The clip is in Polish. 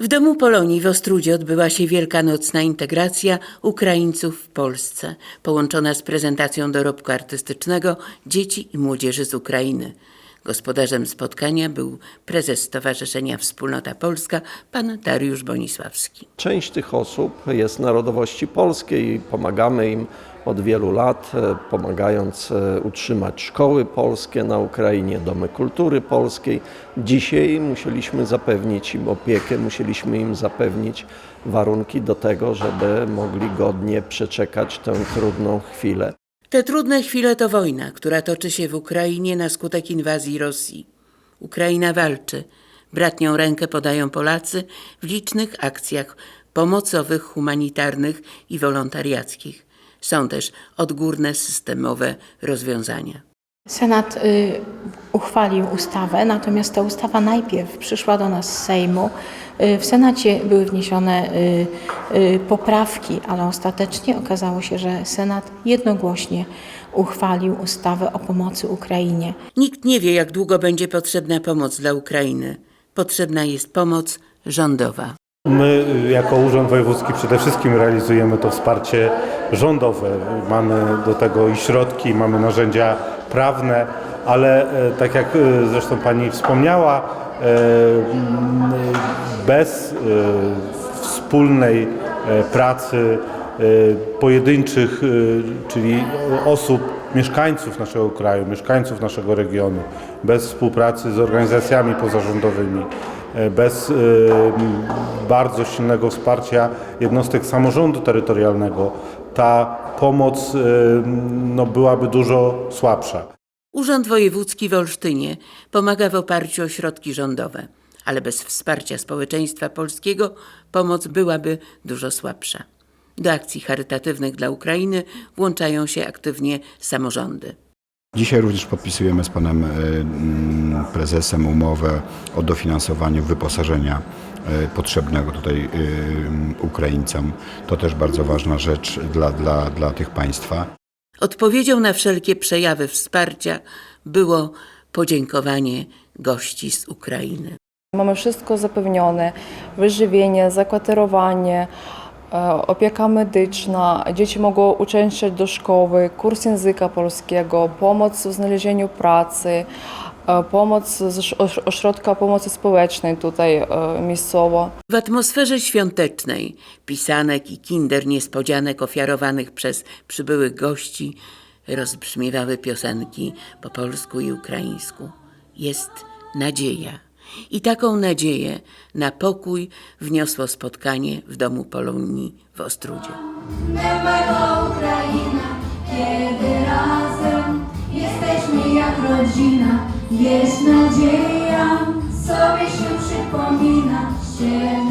W Domu Polonii w Ostrudzie odbyła się wielkanocna integracja Ukraińców w Polsce, połączona z prezentacją dorobku artystycznego dzieci i młodzieży z Ukrainy. Gospodarzem spotkania był prezes Stowarzyszenia Wspólnota Polska, pan Dariusz Bonisławski. Część tych osób jest narodowości polskiej pomagamy im od wielu lat, e, pomagając e, utrzymać szkoły polskie na Ukrainie, domy kultury polskiej. Dzisiaj musieliśmy zapewnić im opiekę, musieliśmy im zapewnić warunki do tego, żeby mogli godnie przeczekać tę trudną chwilę. Te trudne chwile to wojna, która toczy się w Ukrainie na skutek inwazji Rosji. Ukraina walczy. Bratnią rękę podają Polacy w licznych akcjach pomocowych, humanitarnych i wolontariackich. Są też odgórne systemowe rozwiązania. Senat y, uchwalił ustawę, natomiast ta ustawa najpierw przyszła do nas z Sejmu. Y, w Senacie były wniesione y, y, poprawki, ale ostatecznie okazało się, że Senat jednogłośnie uchwalił ustawę o pomocy Ukrainie. Nikt nie wie, jak długo będzie potrzebna pomoc dla Ukrainy. Potrzebna jest pomoc rządowa. My y, jako Urząd Wojewódzki przede wszystkim realizujemy to wsparcie rządowe. Mamy do tego i środki, mamy narzędzia prawne, ale e, tak jak e, zresztą Pani wspomniała, e, bez e, wspólnej pracy pojedynczych, e, czyli osób, mieszkańców naszego kraju, mieszkańców naszego regionu, bez współpracy z organizacjami pozarządowymi, bez e, bardzo silnego wsparcia jednostek samorządu terytorialnego, ta pomoc e, no, byłaby dużo słabsza. Urząd Wojewódzki w Olsztynie pomaga w oparciu o środki rządowe, ale bez wsparcia społeczeństwa polskiego pomoc byłaby dużo słabsza. Do akcji charytatywnych dla Ukrainy włączają się aktywnie samorządy. Dzisiaj również podpisujemy z panem e, prezesem umowę o dofinansowaniu wyposażenia e, potrzebnego tutaj e, Ukraińcom. To też bardzo ważna rzecz dla, dla, dla tych państwa. Odpowiedzią na wszelkie przejawy wsparcia było podziękowanie gości z Ukrainy. Mamy wszystko zapewnione: wyżywienie, zakwaterowanie, opieka medyczna. Dzieci mogą uczęszczać do szkoły, kurs języka polskiego, pomoc w znalezieniu pracy, e, pomoc z oś- ośrodka pomocy społecznej tutaj e, miejscowo. W atmosferze świątecznej pisanek i kinder niespodzianek ofiarowanych przez przybyłych gości rozbrzmiewały piosenki po polsku i ukraińsku. Jest nadzieja. I taką nadzieję na pokój wniosło spotkanie w Domu Polonii w Ostrudzie. Ukraina, kiedy razem jesteśmy jak rodzina, jest nadzieja, sobie się przypomina, siedem